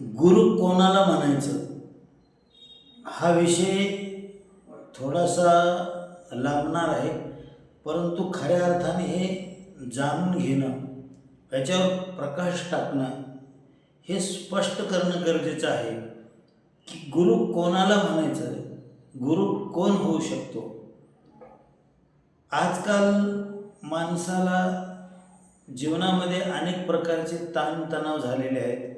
गुरु कोणाला म्हणायचं? हा विषय थोडासा लांबणार आहे परंतु खऱ्या अर्थाने हे जाणून घेणं याच्यावर प्रकाश टाकणं हे स्पष्ट करणं गरजेचं आहे की गुरु कोणाला म्हणायचं? गुरु कोण होऊ शकतो? आजकाल माणसाला जीवनामध्ये अनेक प्रकारचे ताणतणाव झालेले आहेत.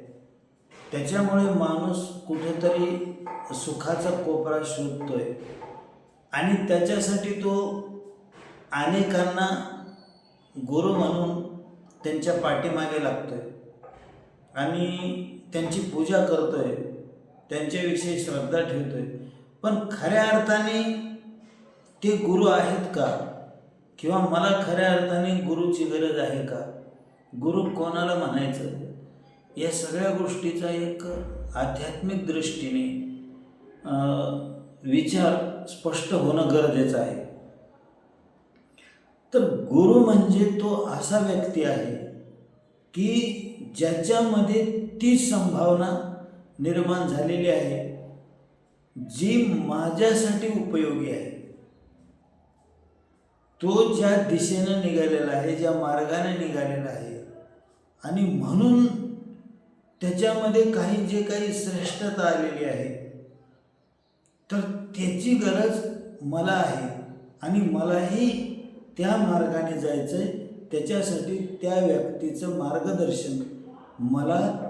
त्याच्यामुळे माणूस कुठेतरी सुखाचा कोपरा शोधतोय. आणि त्याच्यासाठी तो अनेकांना गुरु म्हणून त्यांच्या पाठीमागे लागतोय. आणि त्यांची पूजा करतोय. त्यांच्याविषयी श्रद्धा ठेवतोय. पण खऱ्या अर्थाने ते गुरु आहेत का? किंवा मला खऱ्या अर्थाने गुरुची गरज आहे का? गुरु कोणाला म्हणायचं? या सगळ्या गोष्टीचा एक आध्यात्मिक दृष्टीने विचार स्पष्ट होणं गरजेचं आहे. तर गुरु म्हणजे तो असा व्यक्ती आहे की ज्याच्यामध्ये ती संभावना निर्माण झालेली आहे जी माझ्यासाठी उपयोगी आहे. तो ज्या दिशेनं निघालेला आहे ज्या मार्गाने निघालेला आहे आणि म्हणून त्याच्यामध्ये काही जे काही श्रेष्ठता आलेली आहे तर त्याची गरज मला आहे आणि मलाही त्या मार्गाने जायचं आहे त्याच्यासाठी त्या व्यक्तीचं मार्गदर्शन मला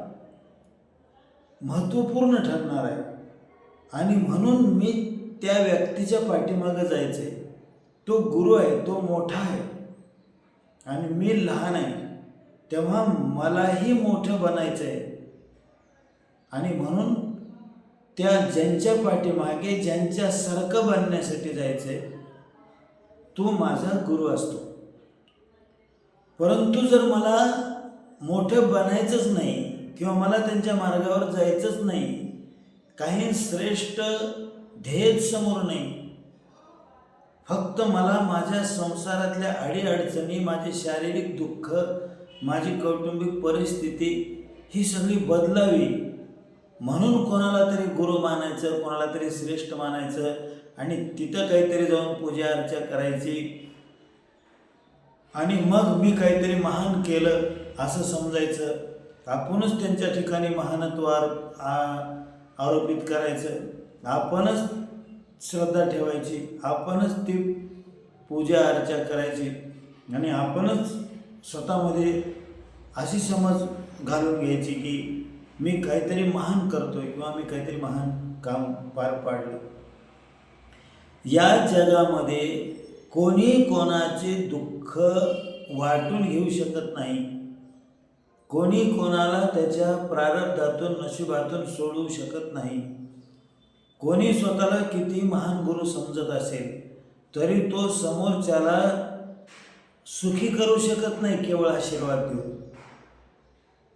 महत्त्वपूर्ण ठरणार आहे. आणि म्हणून मी त्या व्यक्तीच्या पाठीमागं जायचं आहे तो गुरु आहे तो मोठा आहे. आणि मी लहान आहे. तेव्हा मलाही मोठं बनायचं आहे आणि म्हणून त्या ज्यांच्या पाठीमागे ज्यांच्यासारखं बनण्यासाठी जायचं आहे तो माझा गुरु असतो. परंतु जर मला मोठं बनायचंच नाही किंवा मला त्यांच्या मार्गावर जायचंच नाही काही श्रेष्ठ ध्येयच समोर नाही. फक्त मला माझ्या संसारातल्या अडीअडचणी माझे शारीरिक दुःख माझी कौटुंबिक परिस्थिती ही सगळी बदलावी. म्हणून कोणाला तरी गुरु मानायचं कोणाला तरी श्रेष्ठ मानायचं आणि तिथं काहीतरी जाऊन पूजा अर्चा करायची. आणि मग मी काहीतरी महान केलं असं समजायचं. आपणच त्यांच्या ठिकाणी महानत्वार आरोपित करायचं. आपणच श्रद्धा ठेवायची. आपणच ती पूजा अर्चा करायची. आणि आपणच स्वतःमध्ये अशी समज घालून घ्यायची की मी काहीतरी महान करतोय किंवा मी काहीतरी महान काम पार पाडलं. या जगामध्ये कोणी कोणाचे दुःख वाटून घेऊ शकत नाही. कोणी कोणाला त्याच्या प्रारब्धातून नशिबातून सोडवू शकत नाही. कोणी स्वतःला किती महान गुरु समजत असेल तरी तो समोरच्याला सुखी करू शकत नाही केवळ आशीर्वाद देऊन.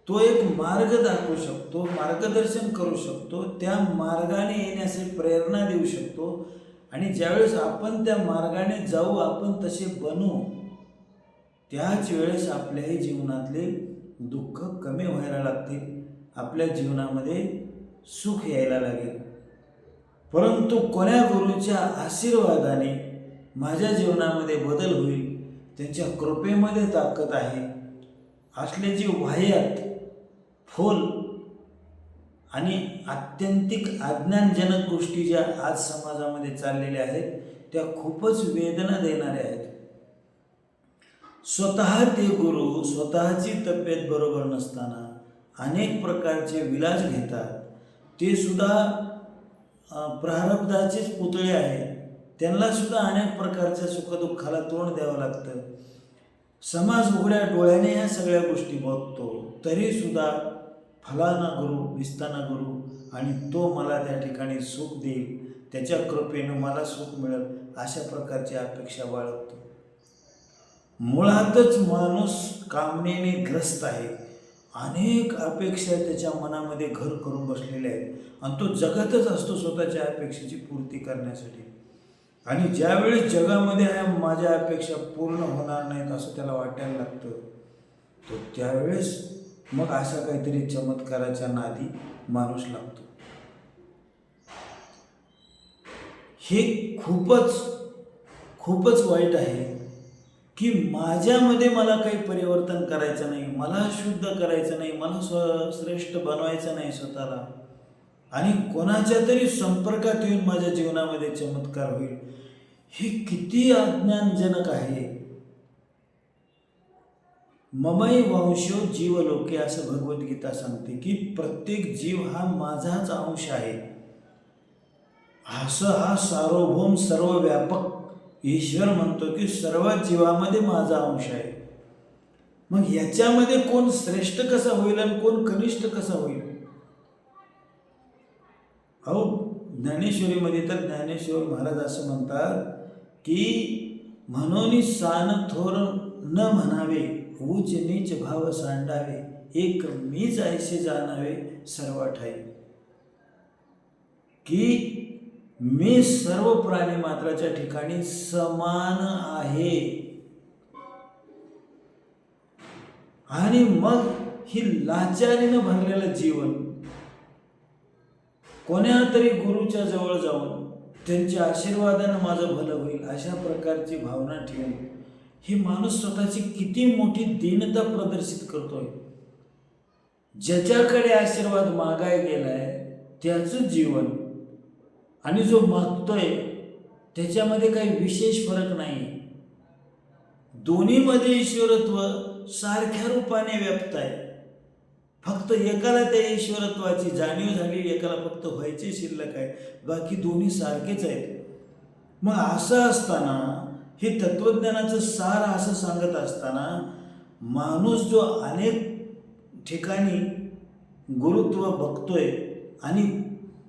तो एक मार्ग दाखवू शकतो मार्गदर्शन करू शकतो त्या मार्गाने येण्यासाठी प्रेरणा देऊ शकतो. आणि ज्यावेळेस आपण त्या मार्गाने जाऊ आपण तसे बनू त्याच वेळेस आपल्याही जीवनातले दुःख कमी व्हायला लागतील. आपल्या जीवनामध्ये सुख यायला लागेल. परंतु कोण्या गुरुच्या आशीर्वादाने माझ्या जीवनामध्ये बदल होईल त्यांच्या कृपेमध्ये ताकद आहे. असले जी वाह्यात फोल आणि आत्यंतिक अज्ञानजनक गोष्टी ज्या आज समाजामध्ये चाललेल्या आहेत त्या खूपच वेदना देणाऱ्या आहेत. स्वतः ते गुरु स्वतःची तब्येत बरोबर नसताना अनेक प्रकारचे विलाज घेतात. ते सुद्धा प्रारब्धाचेच पुतळे आहेत. त्यांना सुद्धा अनेक प्रकारच्या सुखदुःखाला तोंड द्यावं लागतं. समाज उघड्या डोळ्याने ह्या सगळ्या गोष्टी बघतो तरी सुद्धा फलाना गुरु विस्ताना गुरु आणि तो मला त्या ठिकाणी सुख देईल त्याच्या कृपेनं मला सुख मिळेल अशा प्रकारची अपेक्षा बाळगतो. मुळातच माणूस कामनेने ग्रस्त आहे. अनेक अपेक्षा त्याच्या मनामध्ये घर करून बसलेल्या आहेत आणि तो जगतच असतो स्वतःच्या अपेक्षेची पूर्ती करण्यासाठी. आणि ज्यावेळेस जगामध्ये माझ्या अपेक्षा पूर्ण होणार नाहीत असं त्याला वाटायला लागतं तो त्यावेळेस मग अशा काहीतरी चमत्काराच्या नादी माणूस लागतो. हे खूपच खूपच वाईट आहे की माझ्यामध्ये मला काही परिवर्तन करायचं नाही मला शुद्ध करायचं नाही मला स्व श्रेष्ठ बनवायचं नाही स्वतःला. आणि कोणाच्या तरी संपर्कात येऊन माझ्या जीवनामध्ये चमत्कार होईल. हे किती अज्ञानजनक आहे. ममई वंशो जीवलोके असं भगवद्गीता सांगते की प्रत्येक जीव हा माझाच अंश आहे. असं हा सार्वभौम सर्व व्यापक ईश्वर म्हणतो की सर्व जीवामध्ये माझा अंश आहे. मग याच्यामध्ये कोण श्रेष्ठ कसा होईल आणि कोण कनिष्ठ कसा होईल? अहो ज्ञानेश्वरीमध्ये तर ज्ञानेश्वर महाराज असं म्हणतात की म्हणून सान थोर न म्हणावे. उच नीच भाव सांडावे एक मीच ऐसे जाणावे सर्व ठाई की मी सर्व प्राणी मात्राच्या ठिकाणी समान आहे. आणि मग ही लाचारीनं भरलेलं जीवन कोण्या तरी गुरुच्या जवळ जाऊन त्यांच्या आशीर्वादानं माझं भलं होईल अशा प्रकारची भावना ठेवून ही माणूस स्वतःची किती मोठी दीनता प्रदर्शित करतोय. ज्याच्याकडे आशीर्वाद मागाय गेलाय त्याचं जीवन आणि जो मागतोय त्याच्यामध्ये काही विशेष फरक नाही. दोन्हीमध्ये ईश्वरत्व सारख्या रूपाने व्याप्त आहे. फक्त एकाला त्या ईश्वरत्वाची जाणीव झाली एकाला फक्त व्हायचे शिल्लक आहे. बाकी दोन्ही सारखेच आहेत. मग असं असताना हे तत्वज्ञानाचं सार असं सांगत असताना माणूस जो अनेक ठिकाणी गुरुत्व बघतोय आणि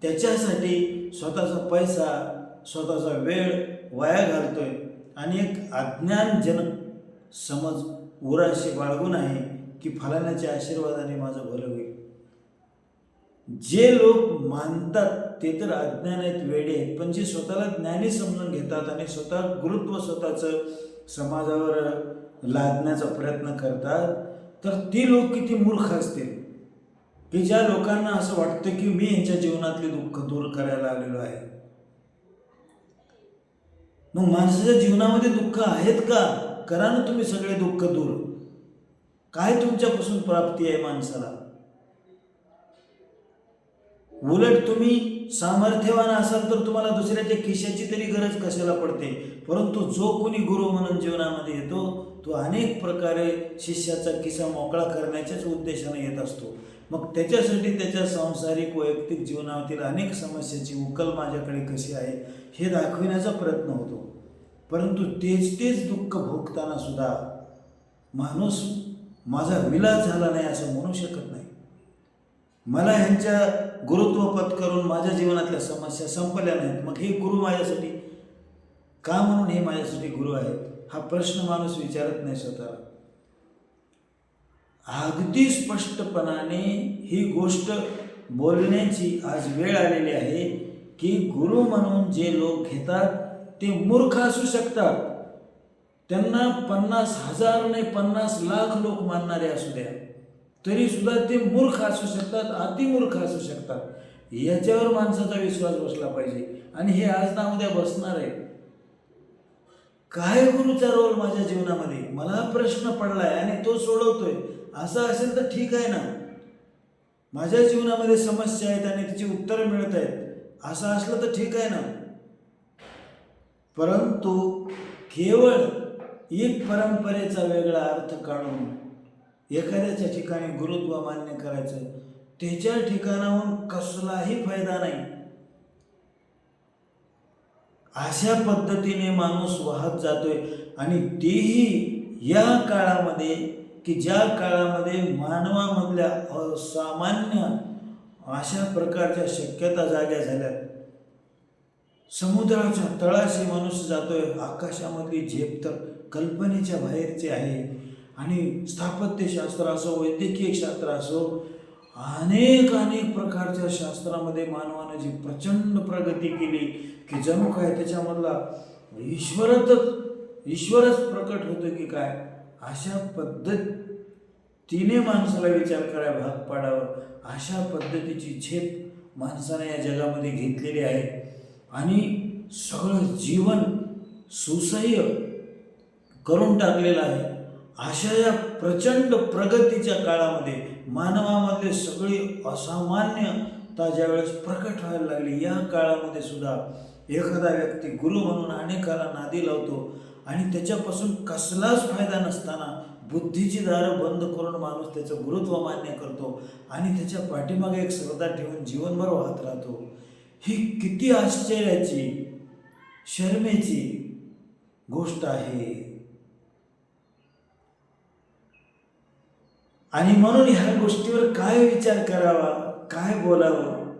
त्याच्यासाठी स्वतःचा पैसा स्वतःचा वेळ वाया घालतोय आणि एक अज्ञानजनक समज उराशी बाळगून आहे की फलाण्याच्या आशीर्वादाने माझं भलं होईल. जे लोक मानतात ते तर अज्ञान आहेत वेडे आहेत पण जे स्वतःला ज्ञानी समजून घेतात आणि स्वतः गुरुत्व स्वतःचं समाजावर लादण्याचा प्रयत्न करतात तर ती लोक किती मूर्ख असतील? की ज्या लोकांना असं वाटतं की मी यांच्या जीवनातले दुःख दूर करायला आलेलो आहे. मग माणसाच्या जीवनामध्ये दुःख आहेत का? करा ना तुम्ही सगळे दुःख दूर. काय तुमच्यापासून प्राप्ती आहे माणसाला? उलट तुम्ही सामर्थ्यवान असाल तर तुम्हाला दुसऱ्याच्या खिशाची तरी गरज कशाला पडते? परंतु जो कोणी गुरु म्हणून जीवनामध्ये येतो तो अनेक प्रकारे शिष्याचा किस्सा मोकळा करण्याच्याच उद्देशाने येत असतो. मग त्याच्यासाठी त्याच्या सांसारिक वैयक्तिक जीवनातील अनेक समस्याची उकल माझ्याकडे कशी आहे हे दाखविण्याचा प्रयत्न होतो. परंतु तेच तेच दुःख भोगताना सुद्धा माणूस माझा विलास झाला नाही असं म्हणू शकत मला ह्यांच्या गुरुत्व पत्करून माझ्या जीवनातल्या समस्या संपल्या नाहीत. मग हे गुरु माझ्यासाठी का म्हणून हे माझ्यासाठी गुरु आहेत? हा प्रश्न माणूस विचारत नाही स्वतःला. अगदी स्पष्टपणाने ही गोष्ट बोलण्याची आज वेळ आलेली आहे की गुरु म्हणून जे लोक घेतात ते मूर्ख असू शकतात. त्यांना पन्नास हजार नाही पन्नास लाख लोक मानणारे असू द्या. तरी सुद्धा ते मूर्ख असू शकतात अतिमूर्ख असू शकतात. याच्यावर माणसाचा विश्वास बसला पाहिजे. आणि हे आज ना उद्या बसणार आहे. काय गुरुचा रोल माझ्या जीवनामध्ये? मला प्रश्न पडलाय आणि तो सोडवतोय. असं असेल तर ठीक आहे ना. माझ्या जीवनामध्ये समस्या आहेत आणि तिची उत्तरं मिळत आहेत. असं असलं तर ठीक आहे ना. परंतु केवळ एक परंपरेचा वेगळा अर्थ काढून एखाद्याच्या ठिकाणी गुरुत्व मान्य करायचं त्याच्या ठिकाणाहून कसलाही फायदा नाही. अशा पद्धतीने माणूस वाहत जातोय आणि तेही या काळामध्ये की ज्या काळामध्ये मानवामधल्या असामान्य अशा प्रकारच्या शक्यता जाग्या झाल्या. समुद्राच्या तळाशी मनुष्य जातोय आकाशामधली झेप तर कल्पनेच्या बाहेरची आहे. आणि स्थापत्यशास्त्र असो वैद्यकीय शास्त्र असो अनेक अनेक प्रकारच्या शास्त्रामध्ये मानवानं जी प्रचंड प्रगती केली की जणू काय त्याच्यामधला ईश्वरच ईश्वरच प्रकट होतो की काय? अशा पद्धत तिने माणसाला विचार करायला भाग पाडावं. अशा पद्धतीची झेप माणसाने या जगामध्ये घेतलेली आहे. आणि सगळं जीवन सुसह्य करून टाकलेलं आहे. अशा या प्रचंड प्रगतीच्या काळामध्ये मानवामधले सगळी असामान्यता ज्यावेळेस प्रकट व्हायला लागली या काळामध्ये सुद्धा एखादा व्यक्ती गुरु म्हणून अनेकाला नादी लावतो आणि त्याच्यापासून कसलाच फायदा नसताना बुद्धीची दारं बंद करून माणूस त्याचं गुरुत्व मान्य करतो आणि त्याच्या पाठीमागे एक श्रद्धा ठेवून जीवनभर वाहत राहतो. ही किती आश्चर्याची शर्मेची गोष्ट आहे. आणि म्हणून ह्या गोष्टीवर काय विचार करावा काय बोलावं?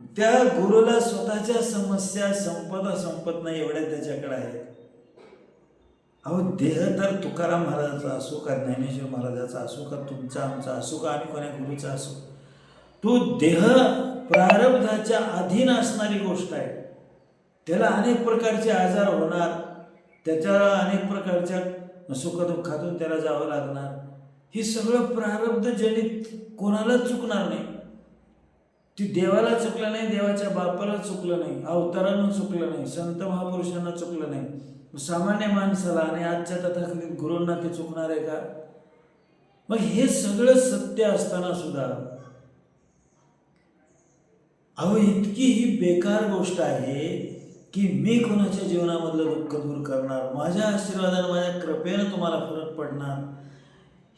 त्या गुरुला स्वतःच्या समस्या संपदा संपत नाही एवढ्या त्याच्याकडे आहेत. अहो देह तर तुकाराम महाराजाचा असो का ज्ञानेश्वर महाराजाचा असो का तुमचा आमचा असो का आणि कोण्या गुरुचा असो? तो देह प्रारब्धाच्या अधीन असणारी गोष्ट आहे. त्याला अनेक प्रकारचे आजार होणार त्याच्याला अनेक प्रकारच्या सुखदुःखातून त्याला जावं लागणार. हे सगळं प्रारब्ध जनित कोणालाच चुकणार नाही. ती देवाला चुकलं नाही देवाच्या बापाला चुकलं नाही अवतारानं चुकलं नाही संत महापुरुषांना चुकलं नाही. सामान्य माणसाला आणि आजच्या तथाकथित गुरूंना ते चुकणार आहे का? मग हे सगळं सत्य असताना सुद्धा अहो इतकी ही बेकार गोष्ट आहे की मी कोणाच्या जीवनामधलं दुःख दूर करणार? माझ्या आशीर्वादानं माझ्या कृपेनं तुम्हाला फरक पडणार?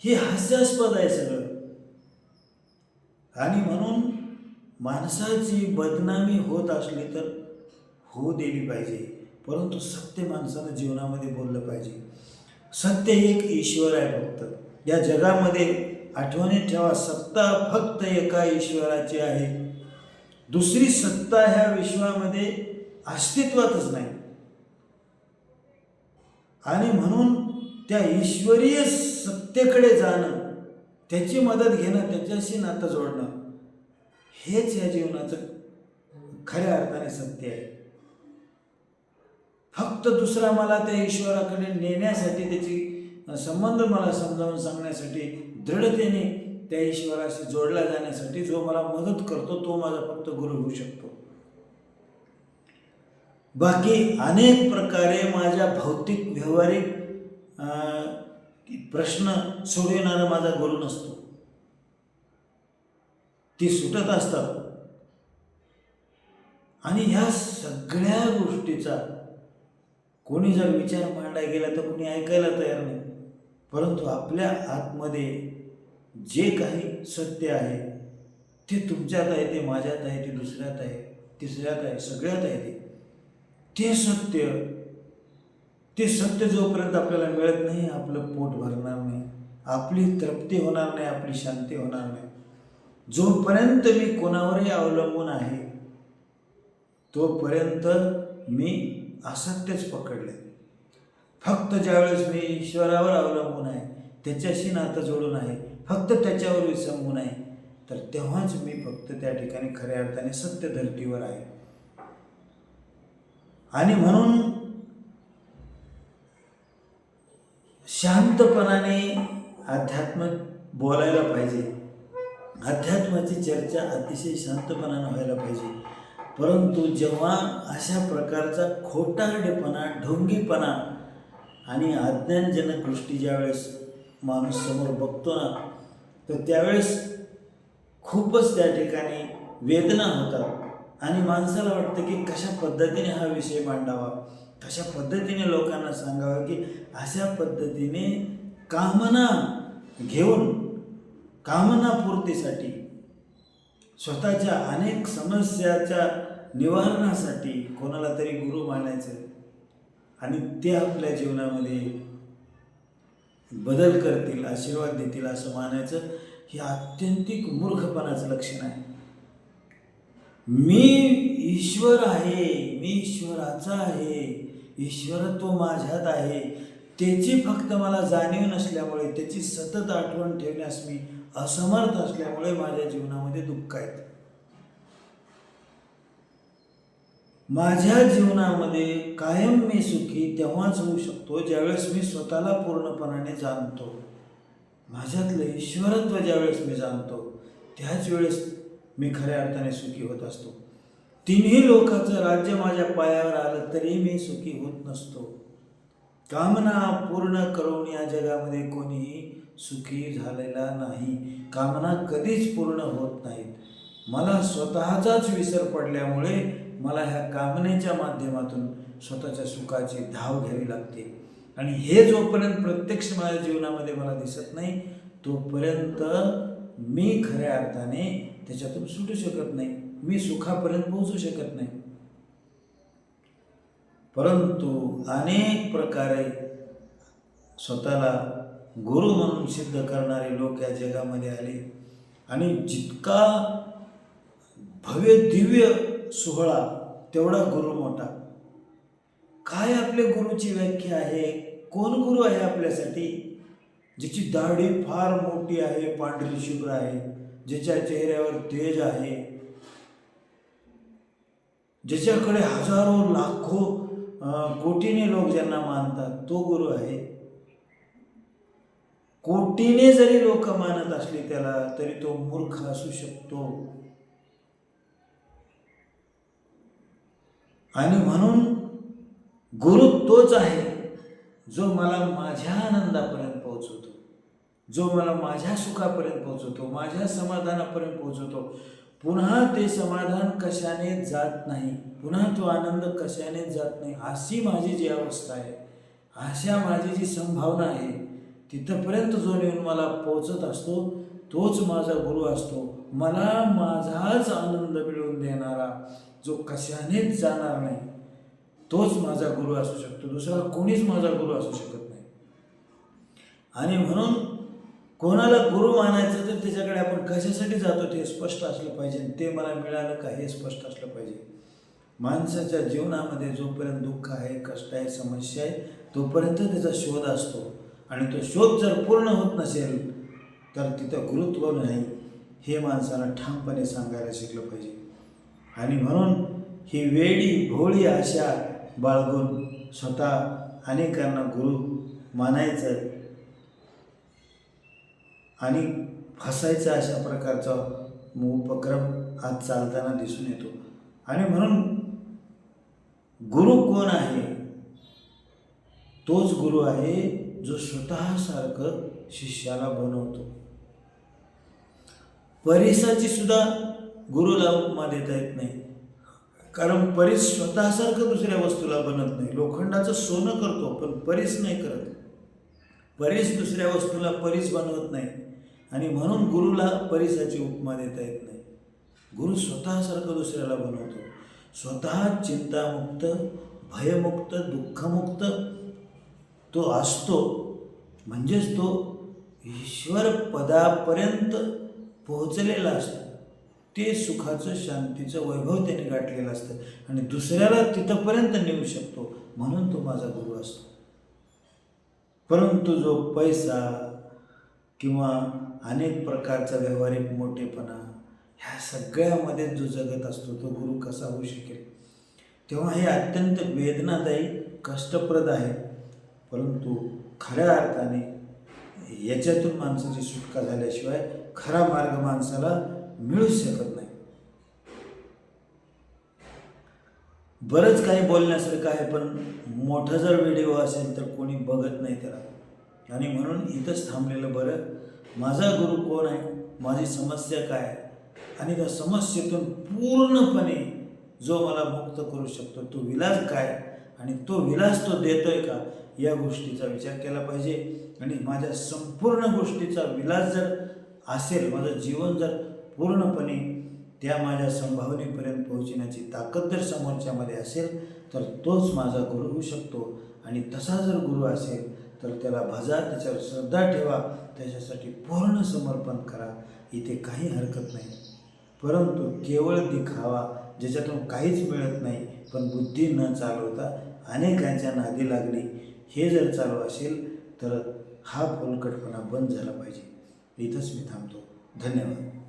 हे हास्यास्पद आहे सगळं. आणि म्हणून माणसाची बदनामी होत असली तर होऊ दिली पाहिजे. परंतु सत्य माणसानं जीवनामध्ये बोललं पाहिजे. सत्य एक ईश्वर आहे फक्त. या जगामध्ये आठवणीत ठेवा सत्ता फक्त एका ईश्वराची आहे. दुसरी सत्ता ह्या विश्वामध्ये अस्तित्वातच नाही. आणि म्हणून त्या ईश्वरीय सत्ता सत्तेकडे जाणं त्याची मदत घेणं त्याच्याशी नातं जोडणं हेच या जीवनाचं खऱ्या अर्थाने सत्य आहे. फक्त दुसरा मला त्या ईश्वराकडे नेण्यासाठी त्याची संबंध मला समजावून सांगण्यासाठी दृढतेने त्या ईश्वराशी जोडला जाण्यासाठी जो मला मदत करतो तो माझा फक्त गुरु होऊ शकतो. बाकी अनेक प्रकारे माझ्या भौतिक व्यावहारिक की प्रश्न सोडविणारा माझा गुरु नसतो. ते सुटत असतात. आणि ह्या सगळ्या गोष्टीचा कोणी जर विचार मांडायला गेला तर कोणी ऐकायला तयार नाही. परंतु आपल्या आतमध्ये जे काही सत्य आहे ते तुमच्यात आहे ते माझ्यात आहे ते दुसऱ्यात आहे तिसऱ्यात आहे सगळ्यात आहे ते. सत्य ते सत्य जोपर्यंत आपल्याला मिळत नाही आपलं पोट भरणार नाही. आपली तृप्ती होणार नाही आपली शांती होणार नाही. जोपर्यंत मी कोणावरही अवलंबून आहे तोपर्यंत मी असत्यच पकडले. फक्त ज्यावेळेस मी ईश्वरावर अवलंबून आहे त्याच्याशी नातं जोडून आहे फक्त त्याच्यावर विसंबून आहे तर तेव्हाच मी फक्त त्या ठिकाणी खऱ्या अर्थाने सत्य धर्तीवर आहे. आणि म्हणून शांतपणाने अध्यात्म बोलायला पाहिजे. अध्यात्माची चर्चा अतिशय शांतपणाने व्हायला पाहिजे. परंतु जेव्हा अशा प्रकारचा खोटारडेपणा ढोंगीपणा आणि अज्ञानजनक गोष्टी ज्यावेळेस माणूस समोर बघतो ना तर त्यावेळेस खूपच त्या ठिकाणी वेदना होतात आणि माणसाला वाटतं की कशा पद्धतीने हा विषय मांडावा. तशा पद्धतीने लोकांना सांगावं की अशा पद्धतीने कामना घेऊन कामनापूर्तीसाठी स्वतःच्या अनेक समस्याच्या निवारणासाठी कोणाला तरी गुरु मानायचं आणि ते आपल्या जीवनामध्ये बदल करतील आशीर्वाद देतील असं मानायचं हे आत्यंतिक मूर्खपणाचं लक्षण आहे. मी ईश्वर आहे मी ईश्वराचा आहे ईश्वरत्व माझ्यात आहे. त्याची फक्त मला जाणीव नसल्यामुळे त्याची सतत आठवण ठेवण्यास मी असमर्थ असल्यामुळे माझ्या जीवनामध्ये दुःख आहेत. माझ्या जीवनामध्ये कायम मी सुखी तेव्हाच होऊ शकतो ज्यावेळेस मी स्वतःला पूर्णपणाने जाणतो. माझ्यातलं ईश्वरत्व ज्यावेळेस मी जाणतो त्याच वेळेस मी खऱ्या अर्थाने सुखी होत असतो. तिन्ही लोकांचं राज्य माझ्या पायावर आलं तरी मी सुखी होत नसतो. कामना पूर्ण करून या जगामध्ये कोणीही सुखी झालेला नाही. कामना कधीच पूर्ण होत नाहीत. मला स्वतःचाच विसर पडल्यामुळे मला ह्या कामनेच्या माध्यमातून स्वतःच्या सुखाची धाव घ्यावी लागते. आणि हे जोपर्यंत प्रत्यक्ष माझ्या जीवनामध्ये मला दिसत नाही तोपर्यंत मी खऱ्या अर्थाने त्याच्यातून सुटू शकत नाही. मी सुखापर्यंत पोहोचू शकत नाही. परंतु अनेक प्रकारे स्वतःला गुरु म्हणून सिद्ध करणारे लोक या जगामध्ये आले. आणि जितका भव्य दिव्य सोहळा तेवढा गुरु मोठा. काय आपल्या गुरुची व्याख्या आहे? कोण गुरु आहे आपल्यासाठी? ज्याची दाढी फार मोठी आहे पांढरी शुभ्र आहे ज्याच्या चेहऱ्यावर तेज आहे ज्याच्याकडे हजारो लाखो कोटीने लोक ज्यांना मानतात तो गुरु आहे. कोटीने जरी लोक मानत असले त्याला तरी तो मूर्ख असू शकतो. आणि म्हणून गुरु तोच आहे जो मला माझ्या आनंदापर्यंत पोहोचवतो. जो मला माझ्या सुखापर्यंत पोहोचवतो माझ्या समाधानापर्यंत पोहोचवतो. पुन्हा ते समाधान कशाने जात नाही? पुन्हा तो आनंद कशाने जात नाही? अशी माझी जी अवस्था आहे अशा माझी जी संभावना आहे तिथंपर्यंत जो नेऊन मला पोचत असतो तोच माझा गुरु असतो. मला माझाच आनंद मिळवून देणारा जो कशानेच जाणार नाही तोच माझा गुरु असू शकतो. दुसरा कोणीच माझा गुरु असू शकत नाही. आणि म्हणून कोणाला गुरु मानायचं तर त्याच्याकडे आपण कशासाठी जातो ते स्पष्ट असलं पाहिजे ते मला मिळालं का हे स्पष्ट असलं पाहिजे. माणसाच्या जीवनामध्ये जोपर्यंत दुःख आहे कष्ट आहे समस्या आहे तोपर्यंत त्याचा शोध असतो. आणि तो शोध जर पूर्ण होत नसेल तर तिथं गुरुत्व नाही. हे माणसाला ठामपणे सांगायला शिकलं पाहिजे. आणि म्हणून ही वेडी भोळी आशा बाळगून स्वतः अनेकांना गुरु मानायचं आणि फसायचा अशा प्रकारचा उपक्रम आज चालताना दिसून येतो. आणि म्हणून गुरु कोण आहे? तोच गुरु आहे जो स्वतःसारखं शिष्याला बनवतो. परिसाची सुद्धा गुरुला उपमा देता येत नाही. कारण परीस स्वतःसारखं दुसऱ्या वस्तूला बनत नाही. लोखंडाचं सोनं करतो पण परीस नाही करत. परीस दुसऱ्या वस्तूला परीस बनवत नाही. आणि म्हणून गुरुला परिसाची उपमा देता येत नाही. गुरु स्वतःसारखं दुसऱ्याला बनवतो. स्वतः चिंतामुक्त भयमुक्त दुःखमुक्त तो असतो. म्हणजेच तो ईश्वर पदापर्यंत पोहोचलेला असतो. ते सुखाचं शांतीचं वैभव त्याने गाठलेलं असतं. आणि दुसऱ्याला तिथंपर्यंत नेऊ शकतो. म्हणून तो माझा गुरु असतो. परंतु जो पैसा किंवा अनेक प्रकारचा व्यावहारिक मोठेपणा ह्या सगळ्यामध्ये जो जगत असतो तो गुरु कसा होऊ शकेल? तेव्हा हे अत्यंत वेदनादायी कष्टप्रद आहे. परंतु खऱ्या अर्थाने याच्यातून माणसाची सुटका झाल्याशिवाय खरा मार्ग माणसाला मिळूच शकत नाही. बरंच काही बोलण्यासारखं आहे पण मोठा जर व्हिडिओ असेल तर कोणी बघत नाही त्याला. आणि म्हणून इथंच थांबलेलं बरं. माझा गुरु कोण आहे? माझी समस्या काय आहे? आणि त्या समस्येतून पूर्णपणे जो मला मुक्त करू शकतो तो विलास काय? आणि तो विलास तो देतोय का? या गोष्टीचा विचार केला पाहिजे. आणि माझ्या संपूर्ण गोष्टीचा विलास जर असेल माझं जीवन जर पूर्णपणे त्या माझ्या संभावनेपर्यंत पोहोचण्याची ताकद जर समोरच्यामध्ये असेल तर तोच माझा गुरु होऊ शकतो. आणि तसा जर गुरु असेल तर त्याला भजा त्याच्यावर श्रद्धा ठेवा त्याच्यासाठी पूर्ण समर्पण करा. इथे काही हरकत नाही. परंतु केवळ दिखावा ज्याच्यातून काहीच मिळत नाही पण बुद्धी न चालवता अनेकांच्या नादी लागली हे जर चालू असेल तर हा फोलकटपणा बंद झाला पाहिजे. इथंच मी थांबतो. धन्यवाद.